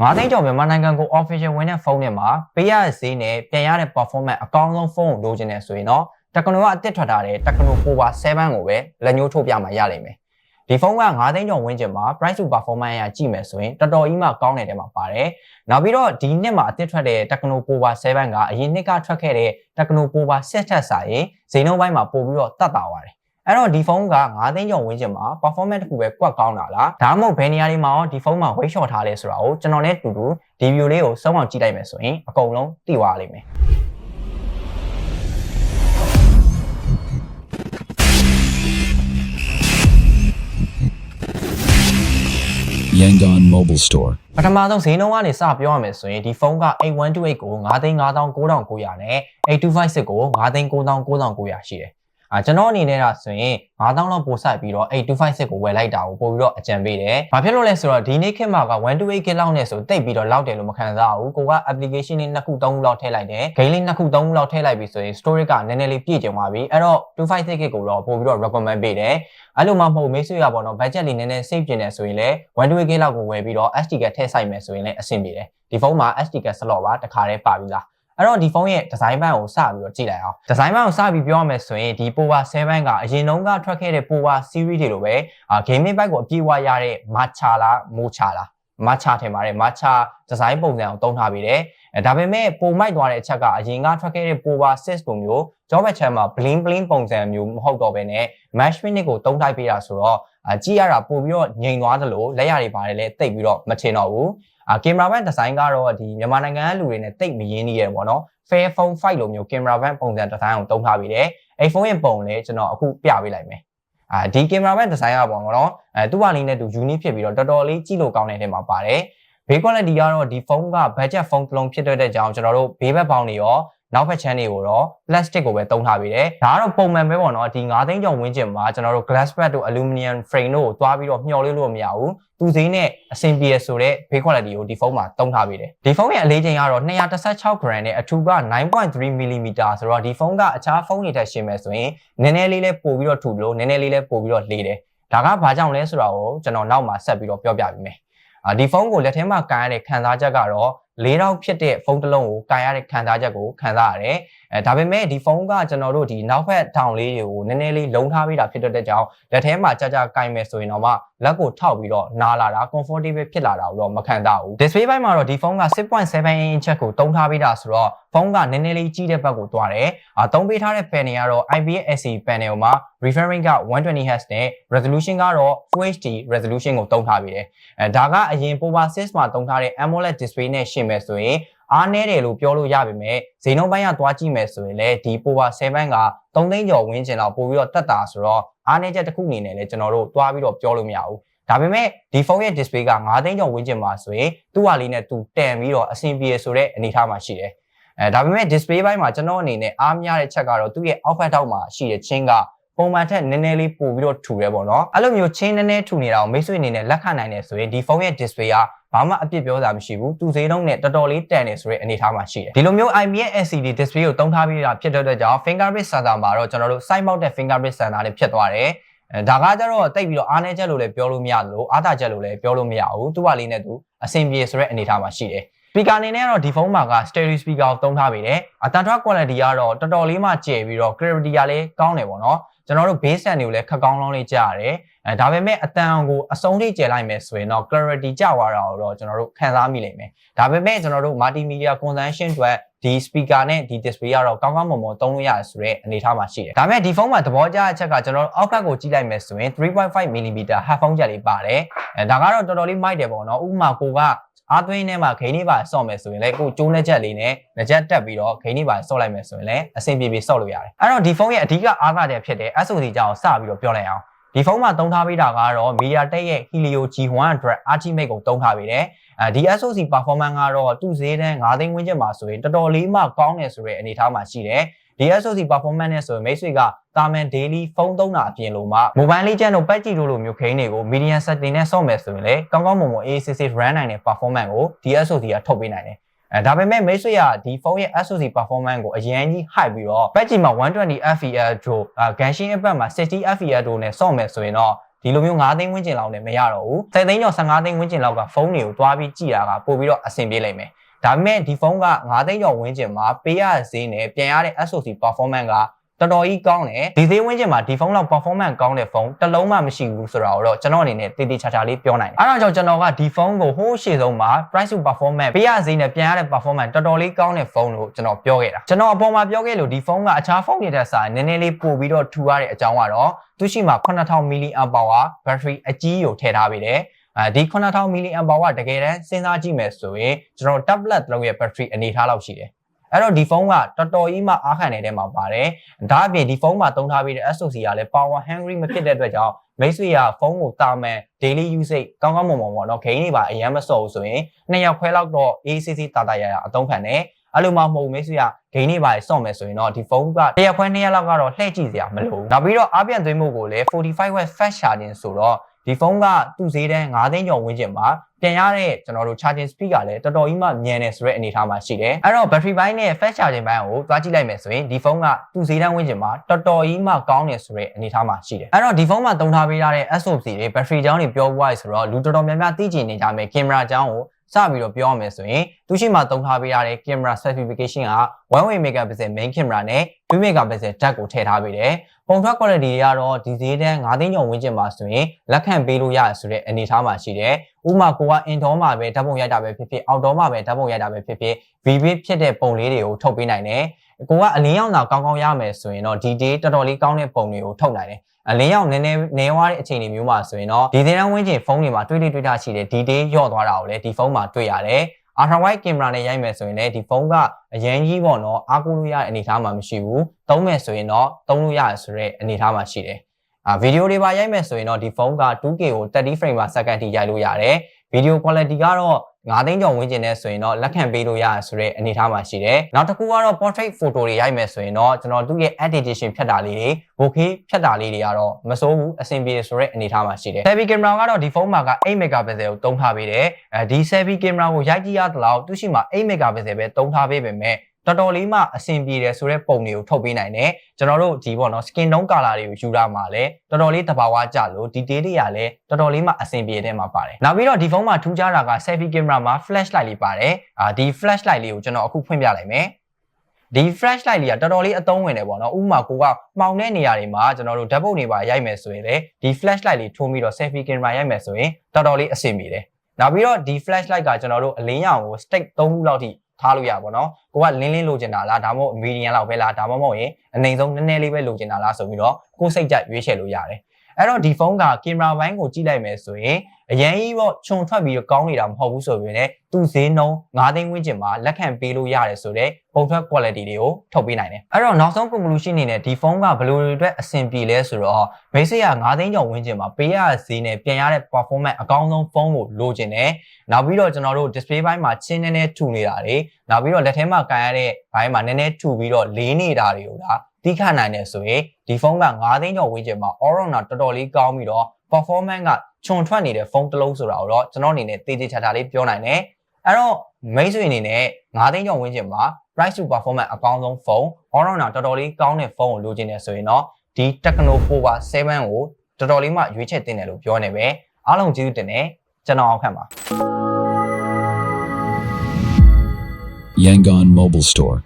9သိန်းကျော်မြန်မာနိုင်ငံကို official ဝင်တဲ့ဖုန်းတွေမှာပေးရတဲ့ဈေးနဲ့ပြန်ရတဲ့ performance အကောင်းဆုံးဖုန်းကိုလိုချင်တယ်ဆိုရင်တော့တက္ကနိုကအသစ်ထွက်ထားတဲ့တက္ကနို Power 7ကိုပဲလက်ညှိုးထိုးပြမှာရလိမ့်မယ်ဒီဖုန်းက9သိန်းကျော်ဝန်းကျင်မှာ price to performance အရကြည့်မယ်ဆိုရင်တော်တော်ကြီးမှကောင်းတဲ့တဲမှာပါတယ်နောက်ပြီးတော့ဒီနှစ်မှာအသစ်ထွက်တဲ့တက္ကနို Power 7ကအရင်နှစ်ကထွက်ခဲ့တဲ့တက္ကနို Power 7ထက်စာရင်ဈေးနှုန်းပိုင်းမှာပို့ပြီးတော့တက်တာပါတယ် အဲ့တော့ဒီဖုန်းက9သိန်းကျော်ဝန်းကျင်မှာ performance တစ်ခုပဲကွက်ကောင်းတာလားဒါမှမဟုတ်ဘယ်နေရာတွေမှာရောဒီဖုန်းမှာ weight short ထားလဲဆိုတာကိုကျွန်တော်နဲ့တူတူဒီ view လေးကိုစောင့်အောင်ကြည့်လိုက်မယ်ဆိုရင်အကုန်လုံးသိသွားလိမ့်မယ် Yangon Mobile Store. ပထမဆုံးဈေးနှုန်းကနေစပြောရမယ်ဆိုရင်ဒီဖုန်းက8128ကို9,99,900နဲ့8256ကို9,99,900ရှိတယ်။ အာကျွန်တော်အနေနဲ့ကဆိုရင်9000လောက်ပို့ဆိုင်ပြီးတော့8256ကိုဝယ်လိုက်တာကိုပို့ပြီးတော့အကြံပေးတယ်။ဘာဖြစ်လို့လဲဆိုတော့ဒီနေ့ခေတ်မှာက128 GB လောက်နဲ့ဆိုတိတ်ပြီးတော့လောက်တယ်လို့မခံစားဘူး။ကိုက application လေးနှစ်ခုသုံးခုလောက်ထည့်လိုက်တယ်။ game လေးနှစ်ခုသုံးခုလောက်ထည့်လိုက်ပြီဆိုရင် storage ကနည်းနည်းလေးပြည့်ကျင်သွားပြီ။အဲ့တော့256 GB ကိုတော့ပို့ပြီးတော့ recommend ပေးတယ်။အဲ့လိုမှမဟုတ်မိတ်ဆွေရပါတော့ budget လေးနည်းနည်း save ကျင်တယ်ဆိုရင်လည်း128 GB လောက်ကိုဝယ်ပြီးတော့ SD card ထည့်ဆိုင်မယ်ဆိုရင်လည်းအဆင်ပြေတယ်။ဒီဖုန်းမှာ SD card slot ပါတခါတည်းပါပြီလား။ အဲ့တော့ဒီဖုန်းရဲ့ဒီဇိုင်းဘန်ကိုစပြီးတော့ကြည့်လိုက်အောင်ဒီဇိုင်းဘန်ကိုစပြီးပြောရမယ်ဆိုရင်ဒီ Power 7ကအရင်တုန်းကထွက်ခဲ့တဲ့ Power series တွေလိုပဲအာ gaming bike ကိုအပြည့်အဝရတဲ့ Matcha လား Mocha လား Matcha ထင်ပါတယ် Matcha ဒီဇိုင်းပုံစံကိုတုံးထားပြီးတယ်အဲဒါပေမဲ့ပုံမိုက်သွားတဲ့အချက်ကအရင်ကထွက်ခဲ့တဲ့ Power 6လိုမျိုး job channel မှာ bling bling ပုံစံမျိုးမဟုတ်တော့ဘဲနဲ့ match finish ကိုတုံးထားပေးတာဆိုတော့အကြည့်ရတာပို့ပြီးတော့ငြိမ်သွားသလိုလက်ရတွေပါတယ်လည်းတိတ်ပြီးတော့မထင်တော့ဘူး အာကင်မရာဘန်ဒီဇိုင်းကတော့ဒီမြန်မာနိုင်ငံကလူတွေနဲ့တိတ်မရင်းနေရပေါ့နော် Fair Phone 5လိုမျိုးကင်မရာဘန်ပုံစံဒီဇိုင်းကိုတုံးထားပြီးတယ်အဲ့ဖုန်းရဲ့ပုံလည်းကျွန်တော်အခုပြပေးလိုက်မယ်အာဒီကင်မရာဘန်ဒီဇိုင်းကပေါ့နော်အဲသူ့ဟာလေးနဲ့သူ unique ဖြစ်ပြီးတော့တော်တော်လေးကြည့်လို့ကောင်းတဲ့ထဲမှာပါတယ်ဘေး quality ကတော့ဒီဖုန်းက budget ဖုန်းတစ်လုံးဖြစ်တဲ့အကြောင်းကျွန်တော်တို့ဘေးဘက်ပေါင်းတွေရော နောက်ဘက်ချမ်းတွေကိုတော့ plastic ကိုပဲတုံးထားပေးတယ်။ဒါကတော့ပုံမှန်ပဲပေါ့နော်ဒီ9သိန်းကျော်ဝန်းကျင်မှာကျွန်တော်တို့ glass back တို့ aluminum frame တို့ကိုတွားပြီးတော့မျှော်လင့်လို့မရဘူး။သူစိမ်းနဲ့အဆင်ပြေဆိုတဲ့ base quality ကိုဒီဖုန်းမှာတုံးထားပေးတယ်။ဒီဖုန်းရဲ့အလေးချိန်ကတော့216 gram နဲ့အထူက9.3 mm ဆိုတော့ဒီဖုန်းကအခြားဖုန်းတွေထက်ရှင်မယ်ဆိုရင်နည်းနည်းလေးလေးပို့ပြီးတော့ထူလို့နည်းနည်းလေးလေးပို့ပြီးတော့လေးတယ်။ဒါကဘာကြောင့်လဲဆိုတာကိုကျွန်တော်နောက်မှာဆက်ပြီးတော့ပြောပြပေးမယ်။အာဒီဖုန်းကိုလက်ထဲမှာကန်ရတဲ့ခံစားချက်ကတော့ ၄တောက်ဖြစ်တဲ့ဖုန်းတစ်လုံးကိုကန်ရတဲ့ခံစားချက်ကိုခံစားရတယ်။ အဲဒါပေမဲ့ဒီဖုန်းကကျွန်တော်တို့ဒီနောက်ဘက်ထောင်လေးတွေကိုနည်းနည်းလေးလုံးထားပေးတာဖြစ်တဲ့ကြောင့်လက်ထဲမှာကြာကြာကင်မယ်ဆိုရင်တော့မှလက်ကိုထောက်ပြီးတော့နားလာတာ comfortable ဖြစ်လာတာကိုတော့မခံစားဘူး display ဘက်မှာတော့ဒီဖုန်းက6.7 inch ကိုတုံးထားပေးတာဆိုတော့ဖုန်းကနည်းနည်းလေးကြီးတဲ့ဘက်ကိုသွားတယ်အာတုံးပေးထားတဲ့ panel ကတော့ IPS LCD panel မှာ refresh rate က 120Hz နဲ့ resolution ကတော့ Full HD resolution ကိုတုံးထားပေးတယ်အဲဒါကအရင် Power 6မှာတုံးထားတဲ့ AMOLED display နဲ့ရှင်းမယ်ဆိုရင် အားနည်းတယ်လို့ပြောလို့ရပါမယ်ဈေးနှုန်းပိုင်းကသွားကြည့်မယ်ဆိုရင်လည်းဒီ Power 7က3သိန်းကျော်ဝန်းကျင်လောက်ပို့ပြီးတော့တက်တာဆိုတော့အားနည်းချက်တစ်ခုအနေနဲ့လည်းကျွန်တော်တို့သွားပြီးတော့ပြောလို့မရဘူးဒါပေမဲ့ဒီဖုန်းရဲ့ display က9သိန်းကျော်ဝန်းကျင်မှာဆိုရင်သူ့ဟာလေးနဲ့သူတန်ပြီးတော့အဆင်ပြေဆိုတဲ့အနေအထားမှာရှိတယ်အဲဒါပေမဲ့ display ဘိုင်းမှာကျွန်တော်အနေနဲ့အားမရတဲ့ချက်ကတော့သူ့ရဲ့ output ထောက်မှာရှိတဲ့ချင်းကပုံမှန်ထက်နည်းနည်းလေးပိုပြီးတော့ထူရဲပေါ့နော်အဲ့လိုမျိုးချင်းနည်းနည်းထူနေတာကိုမိတ်ဆွေအနေနဲ့လက်ခံနိုင်တယ်ဆိုရင်ဒီဖုန်းရဲ့ display က ဘာမှအပြစ်ပြောတာမရှိဘူးသူဈေးနှုန်းနဲ့တော်တော်လေးတန်တယ်ဆိုတဲ့အနေအထားမှာရှိတယ်ဒီလိုမျိုး IPS LCD display ကိုတုံးထားပြီးတာဖြစ်တဲ့အတွက်ကြောင့် fingerprint sensor မှာတော့ကျွန်တော်တို့ side mount တဲ့ fingerprint sensor လေးဖြစ်သွားတယ်အဲဒါကကြတော့တိတ်ပြီးတော့အားနည်းချက်လို့လည်းပြောလို့မရသလိုအားသာချက်လို့လည်းပြောလို့မရဘူးသူ့ဟာလေးနဲ့သူအဆင်ပြေဆိုတဲ့အနေအထားမှာရှိတယ် speaker အနေနဲ့ကတော့ဒီဖုန်းမှာက stereo speaker ကိုသုံးထားပေးတယ်အတန်ထွား quality ကတော့တော်တော်လေးမှကျယ်ပြီးတော့ clarity ကလည်းကောင်းတယ်ပေါ့နော်ကျွန်တော်တို့ base sound တွေကိုလည်းခက်ကောင်းလောင်းလေးကြားရတယ်အဲဒါပေမဲ့အတန်ကိုအစုံထိကျယ်လိုက်မယ်ဆိုရင်တော့ clarity ကျသွားတာကိုတော့ကျွန်တော်တို့ခံစားမိလိမ့်မယ်ဒါပေမဲ့ကျွန်တော်တို့ multimedia consumption အတွက်ဒီ speaker နဲ့ဒီ display ကတော့ကောင်းကောင်းမွန်မွန်သုံးလို့ရတယ်ဆိုတဲ့အနေအထားမှာရှိတယ်ဒါပေမဲ့ဒီဖုန်းမှာသဘောကျတဲ့အချက်ကကျွန်တော်တို့အောက်ကကိုကြည့်လိုက်မယ်ဆိုရင် 3.5mm headphone jack လေးပါတယ်အဲဒါကတော့တော်တော်လေးမိုက်တယ်ပေါ့နော်ဥပမာကိုက အားသွင်းထဲမှာဂိမ်းလေးပါဆော့မယ်ဆိုရင်လည်းကိုကျိုးလက်ချက်လေးနဲ့လက်ချက်တက်ပြီးတော့ဂိမ်းလေးပါဆော့လိုက်မယ်ဆိုရင်လည်းအဆင်ပြေပြေဆော့လို့ရတယ်အဲ့တော့ဒီဖုန်းရဲ့အဓိကအားသာချက်ဖြစ်တဲ့ SOC ကြောင့်စပြီးတော့ပြောလိုက်အောင်ဒီဖုန်းမှာတုံးထားပေးတာကတော့ MediaTek ရဲ့ Helio G100 Ultimate ကိုတုံးထားပေးတယ်အဲဒီ SOC performance ကတော့သူ့ဈေးတန်း9သိန်းဝန်းကျင်မှာဆိုရင်တော်တော်လေးမှကောင်းတယ်ဆိုတဲ့အနေအထားမှာရှိတယ် ဒီ SOC performance နဲ့ဆိုရင်မိတ်ဆွေကတာမန် daily ဖုန်းသုံးတာအပြင်လို့မှ mobile legend တို့ patch တို့လိုမျိုးခိန်းတွေကို medium setting နဲ့ဆော့မယ်ဆိုရင်လေကောင်းကောင်းမွန်မွန် AACC run နိုင်တဲ့ performance ကိုဒီ SOC ကထုတ်ပေးနိုင်တယ်အဲဒါပေမဲ့မိတ်ဆွေကဒီဖုန်းရဲ့ SOC performance ကိုအရင်ကြီး high ပြီးတော့ patch မှာ120 fps တို့ Genshin Impact မှာ60 fps တို့နဲ့ဆော့မယ်ဆိုရင်တော့ဒီလိုမျိုး9သိန်းဝန်းကျင်လောက်နဲ့မရတော့ဘူး10သိန်းကျော်15သိန်းဝန်းကျင်လောက်ကဖုန်းတွေကိုတွားပြီးကြည့်တာကပို့ပြီးတော့အဆင်ပြေလိမ့်မယ် ဒါပေမဲ့ဒီဖုန်းက9သိန်းကျော်ဝန်းကျင်မှာပေးရဈေးနဲ့ပြန်ရတဲ့ SoC performance ကတော်တော်ကြီးကောင်းတယ်ဒီသေးဝင်းကျင်မှာဒီဖုန်းလောက် performance ကောင်းတဲ့ဖုန်းတစ်လုံးမှမရှိဘူးဆိုတော့တော့ကျွန်တော်အနေနဲ့တည်တည်ချာချာလေးပြောနိုင်တယ်အဲဒါကြောင့်ကျွန်တော်ကဒီဖုန်းကိုဟိုးရှေ့ဆုံးမှာ price to performance ပေးရဈေးနဲ့ပြန်ရတဲ့ performance တော်တော်လေးကောင်းတဲ့ဖုန်းလို့ကျွန်တော်ပြောခဲ့တာကျွန်တော်အပေါ်မှာပြောခဲ့လို့ဒီဖုန်းကအခြားဖုန်းတွေတက်စာနည်းနည်းလေးပို့ပြီးတော့ထူရတဲ့အကြောင်းကတော့သူရှိမှာ9000 mAh battery အကြီးကိုထည့်ထားပေးတယ် အဲဒီ9000 mAh တကယ်တမ်းစဉ်းစားကြည့်မယ်ဆိုရင်ကျွန်တော် tablet လောက်ရဲ့ battery အနေထားလောက်ရှိတယ်အဲ့တော့ဒီဖုန်းကတော်တော်ကြီးမှအားခံနေတဲ့မှာပါတယ်။ဒါအပြင်ဒီဖုန်းမှာသုံးထားပေးတဲ့ SoC ကလည်း power hungry မဖြစ်တဲ့အတွက်ကြောင့်မိတ်ဆွေကဖုန်းကိုတာမန် daily usage ကောင်းကောင်းမွန်မွန်ပေါ့နော်ဂိမ်းတွေပါအရင်မစော်ဘူးဆိုရင်နှစ်ယောက်ခွဲလောက်တော့ ACC တာတာရရအသုံးခံတယ်။အဲ့လိုမှမဟုတ်မိတ်ဆွေကဂိမ်းတွေပါစော့မယ်ဆိုရင်တော့ဒီဖုန်းကတစ်ရက်ခွဲနှစ်ရက်လောက်ကတော့လှည့်ကြည့်စရာမလိုဘူး။နောက်ပြီးတော့အားပြန်သွင်းမှုကိုလည်း45 watt fast charging ဆိုတော့ ဒီဖုန်းကသူ့ဈေးတန်း9သိန်းကျော်ဝန်းကျင်မှာပြန်ရတဲ့ကျွန်တော်တို့ charging speed ကလည်းတော်တော်ကြီးမှမြန်နေဆိုတဲ့အနေအထားမှာရှိတယ်။အဲ့တော့ battery ဘိုင်းနဲ့ fast charging ဘိုင်းကိုသွားကြည့်လိုက်မယ်ဆိုရင်ဒီဖုန်းကသူ့ဈေးတန်းဝန်းကျင်မှာတော်တော်ကြီးမှကောင်းနေဆိုတဲ့အနေအထားမှာရှိတယ်။အဲ့တော့ဒီဖုန်းမှာသုံးထားပေးထားတဲ့ SoC တွေ battery ကြောင်းတွေပြောပွားရဆိုတော့လူတော်တော်များများသိကျင်နေကြမယ် camera ကြောင်းကို စပြီးတော့ပြောရမယ်ဆိုရင်သူရှိမှသုံးထားပေးရတဲ့ camera specification က1.8 megapixel main camera နဲ့2 megapixel depth ကိုထည့်ထားပေးတယ်။ပုံထွက် quality တွေကတော့ဒီဈေးတန်း9သိန်းကျော်ဝန်းကျင်မှာဆိုရင်လက်ခံပေးလို့ရဆိုတဲ့အနေအထားမှာရှိတယ်။ဥပမာကိုက indoor မှာပဲဓာတ်ပုံရိုက်တာပဲဖြစ်ဖြစ် outdoor မှာပဲဓာတ်ပုံရိုက်တာပဲဖြစ်ဖြစ် vivid ဖြစ်တဲ့ပုံလေးတွေကိုထုတ်ပေးနိုင်တယ်။ ကိုကအလင်းရောင်သာကောင်းကောင်းရမယ်ဆိုရင်တော့ဒီ day တော်တော်လေးကောင်းတဲ့ပုံတွေကိုထုတ်နိုင်တယ်။အလင်းရောင်နည်းနည်းနေဝါတဲ့အခြေအနေမျိုးမှာဆိုရင်တော့ဒီသေးတန်းဝင်းကျင်ဖုန်းတွေမှာတွေ့တွေ့တွေ့တာရှိတယ်ဒီ day ညော့သွားတာကိုလည်းဒီဖုန်းမှာတွေ့ရတယ်။ ultra wide camera နဲ့ရိုက်မယ်ဆိုရင်လည်းဒီဖုန်းကအရင်ကြီးပေါ့နော်အားကိုးလို့ရတဲ့အနေအထားမှာမရှိဘူး။သုံးမယ်ဆိုရင်တော့သုံးလို့ရဆိုတဲ့အနေအထားမှာရှိတယ်။အာဗီဒီယိုတွေပါရိုက်မယ်ဆိုရင်တော့ဒီဖုန်းက 2K ကို30 frame per second ထိရိုက်လို့ရတယ်။ ဗီဒီယို quality ကတော့9သိန်းကျော်ဝန်းကျင်နဲ့ဆိုရင်တော့လက်ခံပေးလို့ရဆိုတဲ့အနေအထားမှာရှိတယ်။နောက်တစ်ခုကတော့ portrait photo တွေရိုက်မယ်ဆိုရင်တော့ကျွန်တော်သူ့ရဲ့ editation ဖြတ်တာလေးတွေ bokeh ဖြတ်တာလေးတွေကတော့မစိုးဘူးအဆင်ပြေဆိုတဲ့အနေအထားမှာရှိတယ်။ selfie camera ကတော့ဒီဖုန်းမှာက8 megapixel ကိုသုံးထားပေးတယ်။အဲဒီ selfie camera ကိုရိုက်ကြည့်ရသလောက်သူရှိမှာ8 megapixel ပဲသုံးထားပေးပေမဲ့ တော်တော်လေးမှအဆင်ပြေတယ်ဆိုတဲ့ပုံတွေကိုထုတ်ပေးနိုင်တယ်ကျွန်တော်တို့ဒီပေါ့နော် skin tone color တွေကိုယူရမှာလဲတော်တော်လေးတဘာဝကျလို့ detail တွေကလည်းတော်တော်လေးမှအဆင်ပြေတဲ့မှာပါတယ်နောက်ပြီးတော့ဒီဖုန်းမှာထူးခြားတာက selfie camera မှာ flash light လေးပါတယ်အာဒီ flash light လေးကိုကျွန်တော်အခုဖွင့်ပြလိုက်မယ်ဒီ flash light လေးကတော်တော်လေးအသုံးဝင်တယ်ပေါ့နော်ဥပမာကိုကမှောင်တဲ့နေရာတွေမှာကျွန်တော်တို့ဓာတ်ပုံတွေပါရိုက်မယ်ဆိုရင်လေဒီ flash light လေးထိုးပြီးတော့ selfie camera ရိုက်မယ်ဆိုရင်တော်တော်လေးအဆင်ပြေတယ်နောက်ပြီးတော့ဒီ flash light ကကျွန်တော်တို့အလင်းရောင်ကို stick 3ခုလောက်ထိ ထားလို့ရပါတော့။ကိုကလင်းလင်းလိုချင်တာလားဒါမှမဟုတ် medium လောက်ပဲလားဒါမှမဟုတ်ရင်အနိုင်ဆုံးနည်းနည်းလေးပဲလိုချင်တာလားဆိုပြီးတော့ကိုယ်စိတ်ကြိုက်ရွေးချယ်လို့ရတယ်။ အဲ့တော့ဒီဖုန်းကကင်မရာဘိုင်းကိုကြည့်လိုက်မယ်ဆိုရင်အရင်ကြီးပေါ့ခြုံထွက်ပြီးတော့ကောင်းနေတာမဟုတ်ဘူးဆိုပြီးねသူ့ဈေးနှုန်း9သိန်းဝန်းကျင်မှာလက်ခံပေးလို့ရတယ်ဆိုတော့ပုံထွက် quality တွေကိုထုတ်ပေးနိုင်တယ်။အဲ့တော့နောက်ဆုံး conclusion အနေနဲ့ဒီဖုန်းကဘယ်လိုတွေအတွက်အဆင်ပြေလဲဆိုတော့ basic က9သိန်းကျော်ဝန်းကျင်မှာပေးရဈေးနဲ့ပြန်ရတဲ့ performance အကောင်းဆုံးဖုန်းကိုလိုချင်တယ်။နောက်ပြီးတော့ကျွန်တော်တို့ display ဘိုင်းမှာချင်းနေနေထူနေတာတွေနောက်ပြီးတော့လက်ထဲမှာကန်ရတဲ့ဘိုင်းမှာနည်းနည်းထူပြီးတော့လေးနေတာတွေကိုဒါ တိခနိုင်တယ်ဆိုရင်ဒီဖုန်းက9သိန်းကျော်ဝန်းကျင်မှာ all round တော်တော်လေးကောင်းပြီးတော့ performance ကခြုံထွက်နေတဲ့ဖုန်းတစ်လုံးဆိုတာကိုတော့ကျွန်တော်အနေနဲ့တေးသေးချာချာလေးပြောနိုင်တယ်။အဲ့တော့မိတ်ဆွေအနေနဲ့9သိန်းကျော်ဝန်းကျင်မှာ price to performance အကောင်းဆုံးဖုန်း all round တော်တော်လေးကောင်းတဲ့ဖုန်းကိုလိုချင်တယ်ဆိုရင်တော့ဒီ Tecno Power 7ကိုတော်တော်လေးမှရွေးချယ်တင်တယ်လို့ပြောနေပဲအားလုံးကျေးဇူးတင်တယ်ကျွန်တော်အောင်ခန့်ပါ Yangon Mobile Store.